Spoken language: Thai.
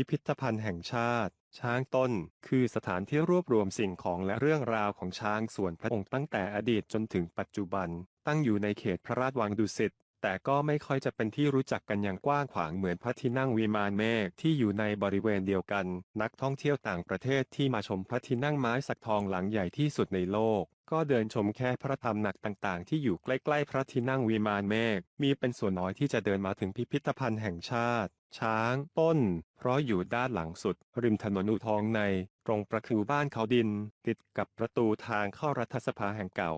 พิพิธภัณฑ์แห่งชาติ ช้างต้น คือสถานที่รวบรวมสิ่งของและเรื่องราวของช้างส่วนพระองค์ตั้งแต่อดีตจนถึงปัจจุบัน ตั้งอยู่ในเขตพระราชวังดุสิต แต่ก็ไม่ค่อยจะเป็นที่รู้จักกันอย่างกว้างขวางเหมือนพระที่นั่งวิมานเมฆที่อยู่ในบริเวณเดียวกัน นักท่องเที่ยวต่างประเทศที่มาชมพระที่นั่งไม้สักทองหลังใหญ่ที่สุดในโลก ก็เดินชมแค่พระธรรมหนักต่างๆ ที่อยู่ใกล้ๆ พระที่นั่งวิมานเมฆมีเป็นส่วนน้อยที่จะเดินมาถึงพิพิธภัณฑ์แห่งชาติ ช้าง ต้น เพราะอยู่ด้านหลังสุด ริมถนนอุทองใน ตรงประตูบ้านเขาดิน ติดกับประตูทางเข้ารัฐสภาแห่งเก่า